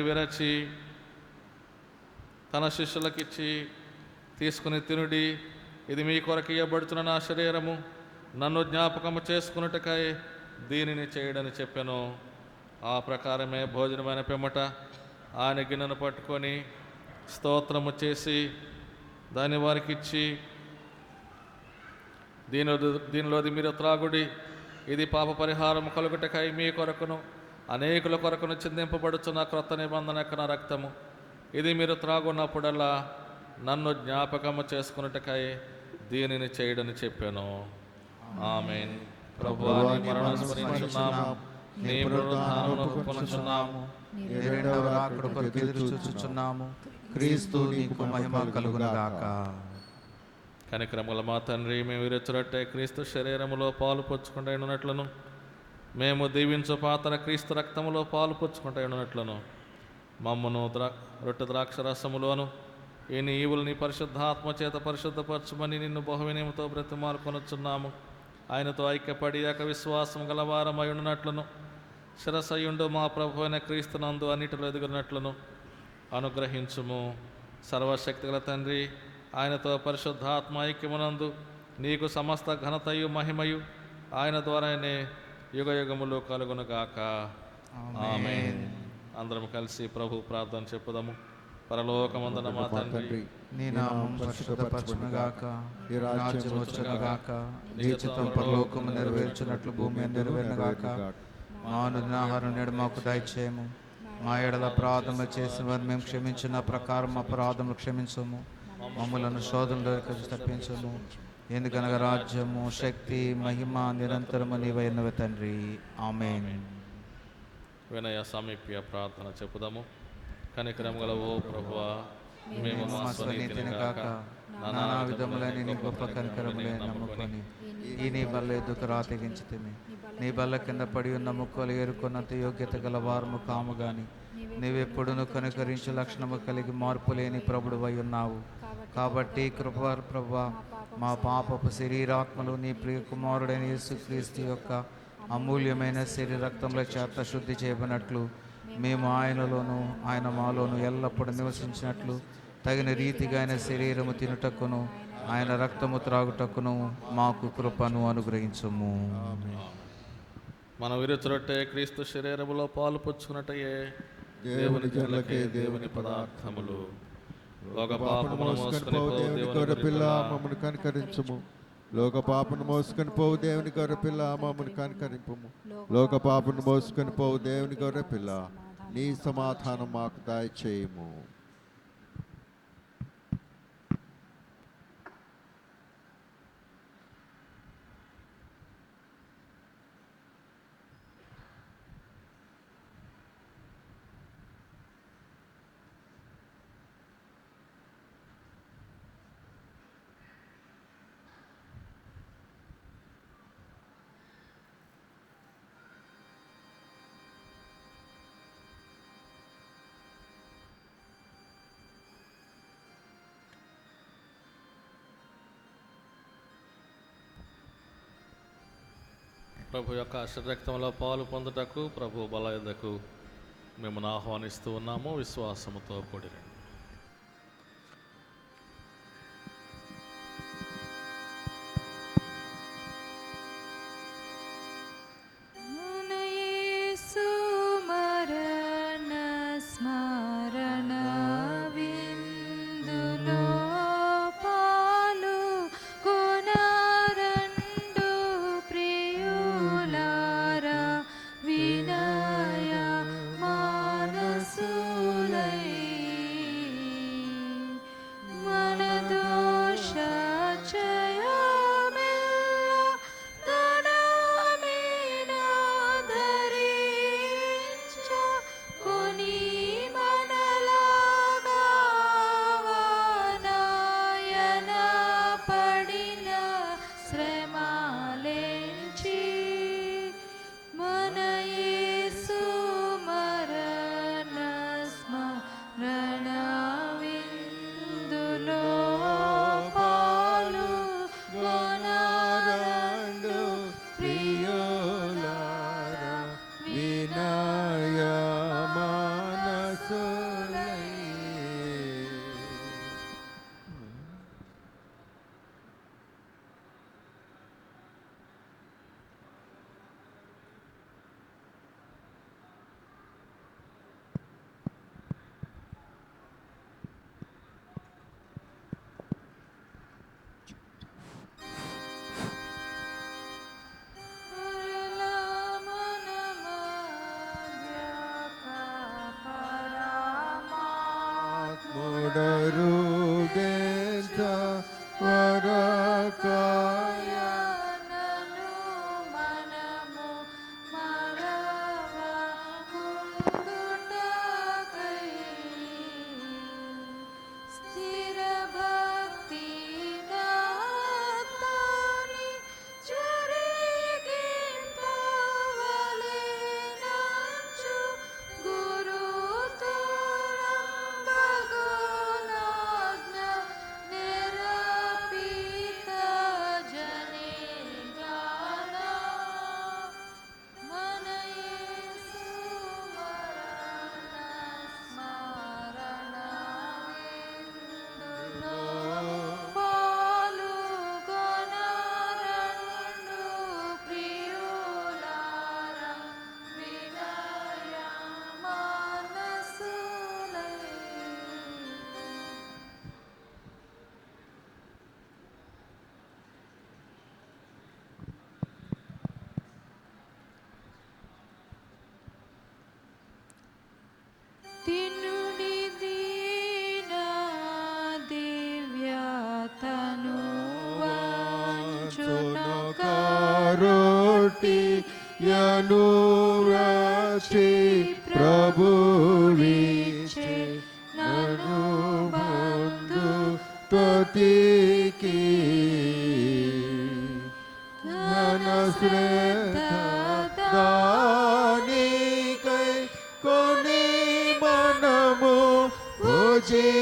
విరచి తన శిష్యులకిచ్చి తీసుకుని తినుడి. ఇది మీ కొరకు ఇవ్వబడుతున్న నా శరీరము. నన్ను జ్ఞాపకము చేసుకున్నట్టుకై దీనిని చేయడని చెప్పాను. ఆ ప్రకారమే భోజనమైన పిమ్మట ఆయన గిన్నెను పట్టుకొని స్తోత్రము చేసి దాన్ని వారికి ఇచ్చి దీని దీనిలోది మీరు త్రాగుడి. ఇది పాప పరిహారం కలుగుటకై మీ కొరకును. అనేకుల కొరకును చిందింపబడుచున్న క్రొత్త నిబంధన యొక్క నా రక్తము. ఇది మీరు త్రాగున్నప్పుడల్లా నన్ను జ్ఞాపకము చేసుకున్నట్టుకై దీనిని చేయడని చెప్పాను. ప్రభు నీ ఎదురు చూచుచున్నాము. క్రీస్తు నీకు మహిమ కలుగునగాక. కనిక్రమల మా తండ్రి మేము విరచురట్టే క్రీస్తు శరీరములో పాలు పుచ్చుకుంటూ ఉన్నట్లను మేము దీవించు పాత్ర క్రీస్తు రక్తములో పాలు పుచ్చుకుంటూ ఉన్నట్లను మమ్మను ద్రా రొట్టె ద్రాక్ష రసములోను ఈ నీవుల్ని పరిశుద్ధాత్మ చేత పరిశుద్ధపరచుమని నిన్ను బహువినయముతో బ్రతిమాలుకొనుచున్నాము ఆయనతో ఐక్యపడి యొక్క విశ్వాసం గలవారమై ఉన్నట్లును శిరసయుండు మా ప్రభు అయిన క్రీస్తునందు అన్నిటిలో ఎదుగునట్లును. అనుగ్రహించుము. సర్వశక్తిగల తండ్రి ఆయనతో పరిశుద్ధాత్మ ఐక్యమునందు నీకు సమస్త ఘనతయు మహిమయు ఆయన ద్వారానే యుగ యుగములు కలుగునుగాక. ఆమేన్. అందరం కలిసి ప్రభు ప్రార్థన చెప్పుదాము. పరలోకమందున మా తండ్రి నీ నామం పరిశుద్ధపరచునుగాక. నీ రాజ్యం వచ్చునుగాక. నీ చిత్తం పరలోకము నెరవేర్చున్నట్లు భూమి మీద నెరవేరునుగాక. మా ఆహారం నేడు మాకు దయచేయము. మా ఎడల అపరాధములు చేసిన వారు మేము క్షమించిన ప్రకారం అపరాధములు క్షమించము. మమ్మలను శోధనలోకి తప్పించము. ఎందుకనగా రాజ్యము శక్తి మహిమ నిరంతరము నీవైనవి తండ్రి. ఆమెన్. వినయ సమీప్య ప్రార్థన చెప్పుదాము. కనికరం గల ఓ ప్రభువా మేము మా స్వనీతిని కాక నానా విధములైన నీ గొప్ప కనికరములే నమ్ముకొని ఈ నీ బల్ల ఎదుకు రాతగించితిమి నీ బల్ల కింద పడి ఉన్న ముక్కలు ఏరుకున్నంత యోగ్యత గల వారము కాము గాని నీవెప్పుడును కనుకరించు లక్షణము కలిగి మార్పు లేని ప్రభుడు అయి ఉన్నావు. కాబట్టి కృప ప్రభు మా పాపపు శరీరాత్మలు నీ ప్రియ కుమారుడైన యేసుక్రీస్తు యొక్క అమూల్యమైన శరీరక్తముల చేత శుద్ధి చేయబడినట్లు మేము ఆయనలోను ఆయన మాలోను ఎల్లప్పుడూ నివసించినట్లు తగిన రీతిగా ఆయన శరీరము తినుటకును ఆయన రక్తము త్రాగుటకును మాకు కృపను అనుగ్రహించము. మన విరుచురొట్టే క్రీస్తు శరీరములో పాలు పుచ్చుకున్నట్టయే దేవుని జనులకే దేవుని పదార్థములు. లోక పాపమును మోసుకొని పో దేవుని గొర్రెపిల్ల మమ్మల్ని కనికరించుము. లోక పాపను మోసుకొని పోవు దేవుని గొర్రెపిల్ల మమ్మల్ని కనికరింపుము. లోక పాపను మోసుకొని పోవు దేవుని గొర్రెపిల్ల నీ సమాధానం మాకు దయచేయము. ప్రభు యొక్క శరీరక్తంలో పాలు పొందుటకు ప్రభు బలయదకు మిమ్మల్ని ఆహ్వానిస్తూ ఉన్నాము. విశ్వాసముతో కూడిరండి Hallelujah. യനുരാശി പ്രഭുവീക്ഷെ നനുബന്ധു ത്വതികി നനശ്രേ Guruji.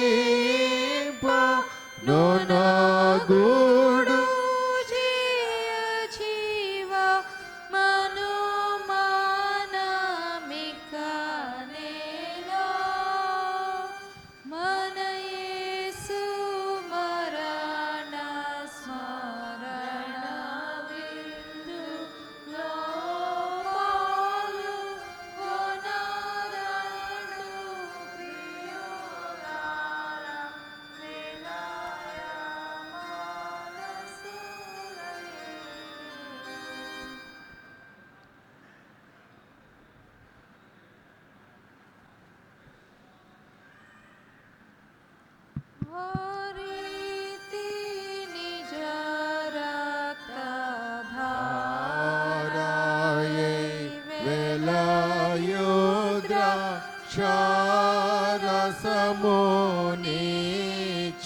రసముని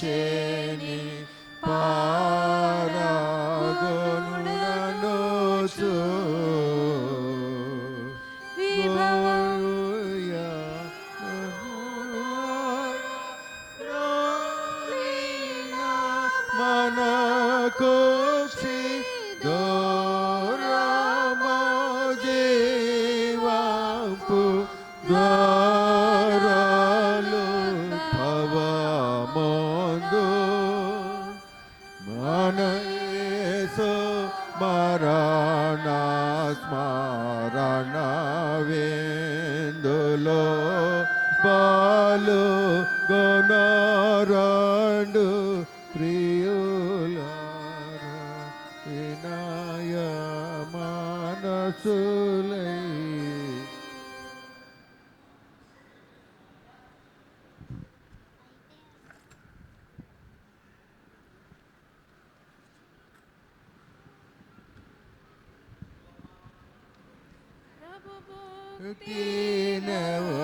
చేని కృపలు గొనరాండు ప్రియులార వినాయ మనసులై Tine